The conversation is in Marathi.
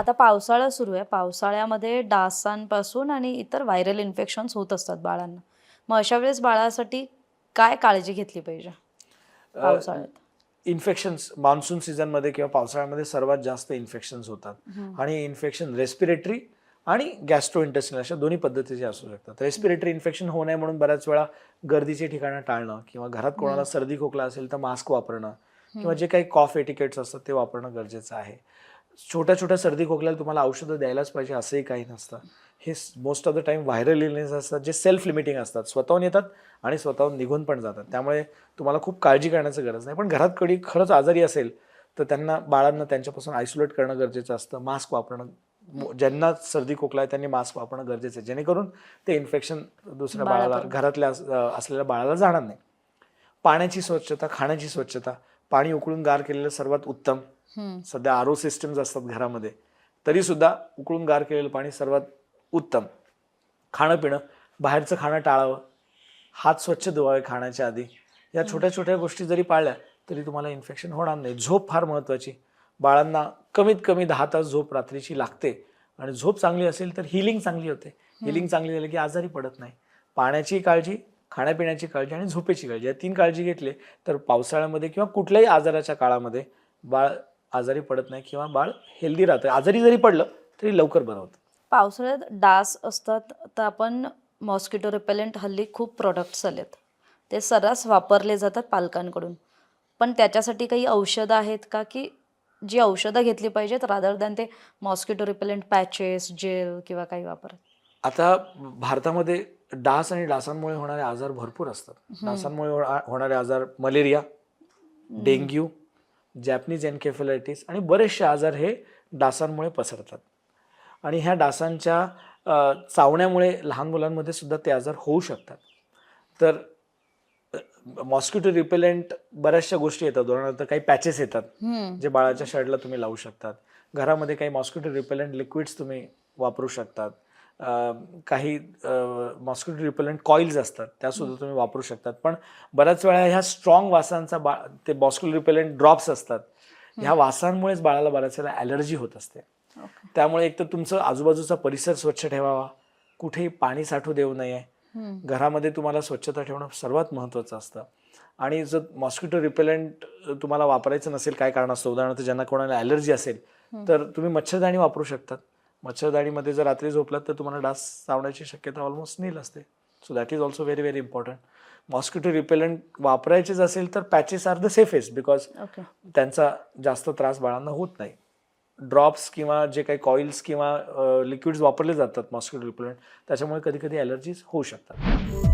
आता पावसाळा सुरू आहे. पावसाळ्यामध्ये डासांपासून आणि इतर व्हायरल इन्फेक्शन्स होत असतात बाळांना. मग अशा वेळेस बाळासाठी काय काळजी घेतली पाहिजे पावसाळ्यात? इन्फेक्शन्स मान्सून सीझनमध्ये किंवा पावसाळ्यामध्ये सर्वात जास्त इन्फेक्शन्स होतात. आणि इन्फेक्शन रेस्पिरेटरी आणि गॅस्ट्रो इंटेस्टिनल अशा दोन्ही पद्धतीचे असू शकतात. रेस्पिरेटरी इन्फेक्शन होऊ नये म्हणून बऱ्याच वेळा गर्दीची ठिकाणं टाळणं किंवा घरात कोणाला सर्दी खोकला असेल तर मास्क वापरणं किंवा जे काही कॉफ एटिकेट्स असतात ते वापरणं गरजेचं आहे. छोट्या छोट्या सर्दी खोकल्याला तुम्हाला औषधं द्यायलाच पाहिजे असंही काही नसतं. हे most of the time viral illness असतात जे सेल्फ लिमिटिंग असतात. स्वतःहून येतात आणि स्वतःहून निघून पण जातात. त्यामुळे तुम्हाला खूप काळजी करण्याचं गरज नाही. पण घरात कधी खरंच आजारी असेल तर त्यांना बाळांना त्यांच्यापासून आयसोलेट करणं गरजेचं असतं. मास्क वापरणं ज्यांना सर्दी खोकला आहे त्यांनी मास्क वापरणं गरजेचं आहे. जेणेकरून ते इन्फेक्शन दुसऱ्या बाळाला. घरातल्या असलेल्या बाळाला जाणार नाही. पाण्याची स्वच्छता खाण्याची स्वच्छता पाणी उकळून गार केलेलं सर्वात उत्तम. सध्या आरो सिस्टम्स असतात घरामध्ये. तरी सुद्धा उकळून गार केलेलं पाणी सर्वात उत्तम. खाणं पिणं बाहेरचं खाणं टाळावं. हात स्वच्छ धुवावे खाण्याच्या आधी. या छोट्या छोट्या गोष्टी जरी पाळल्या तरी तुम्हाला इन्फेक्शन होणार नाही. झोप फार महत्त्वाची बाळांना कमीत कमी दहा तास झोप रात्रीची लागते. आणि झोप चांगली असेल तर हिलिंग चांगली होते. हिलिंग चांगली झाली की आजारी पडत नाही. पाण्याची काळजी खाण्यापिण्याची काळजी आणि झोपेची काळजी या तीन काळजी घेतली तर पावसाळ्यामध्ये किंवा कुठल्याही आजाराच्या काळामध्ये बाळ आजारी पडत नाही किंवा बाळ हेल्दी राहतं. आजारी जरी पडलं तरी लवकर बरं होतं. पावसाळ्यात डास असतात तर आपण मॉस्किटो रिपेलेंट हल्ली खूप प्रोडक्ट्स आलेत. ते सर्रास वापरले जातात पालकांकडून. पण त्याच्यासाठी काही औषधं आहेत का? की जी औषधं घेतली पाहिजेत रादर दॅन ते मॉस्किटो रिपेलेंट पॅचेस जेल किंवा काही वापर आता भारतामध्ये डास आणि डासांमुळे होणारे आजार भरपूर असतात. डासांमुळे होणा- होणारे आजार मलेरिया डेंग्यू जॅपनीज एन्केफेलायटिस आणि बरेचसे आजार हे डासांमुळे पसरतात. आणि ह्या डासांच्या चावण्यामुळे लहान मुलांमध्ये सुद्धा ते आजार होऊ शकतात. तर मॉस्किटो रिपेलेंट बऱ्याचशा गोष्टी येतात. उदाहरणार्थ काही पॅचेस येतात. जे बाळाच्या शर्टला तुम्ही लावू शकतात. घरामध्ये काही मॉस्किटो रिपेलंट लिक्विड्स तुम्ही वापरू शकतात. काही मॉस्किटो रिपेलंट कॉईल्स असतात. त्या सुद्धा तुम्ही वापरू शकतात. पण बऱ्याच वेळा ह्या स्ट्रॉंग वासांचा बा ते मॉस्किटो रिपेलंट ड्रॉप्स असतात. ह्या वासांमुळेच बाळाला बऱ्याच वेळा ॲलर्जी होत असते. त्यामुळे एक तर तुमचं आजूबाजूचा परिसर स्वच्छ ठेवावा. कुठेही पाणी साठू देऊ नये. घरामध्ये तुम्हाला स्वच्छता ठेवणं सर्वात महत्त्वाचं असतं. आणि जर मॉस्किटो रिपेलंट तुम्हाला वापरायचं नसेल काय कारण असतं उदाहरणार्थ ज्यांना कोणाला ॲलर्जी असेल तर तुम्ही मच्छरदाणी वापरू शकतात. मच्छरदाणीमध्ये जर रात्री झोपलात तर तुम्हाला डास चावण्याची शक्यता ऑलमोस्ट नील असते. So that is also very very important mosquito repellent वापरायचेच असेल तर patches are the safest because त्यांचा जास्त त्रास बाळांना होत नाही. ड्रॉप्स किंवा जे काही कॉईल्स किंवा लिक्विड्स वापरले जातात मॉस्किटो रिपेलंट त्याच्यामुळे कधी कधी ॲलर्जीज होऊ शकतात.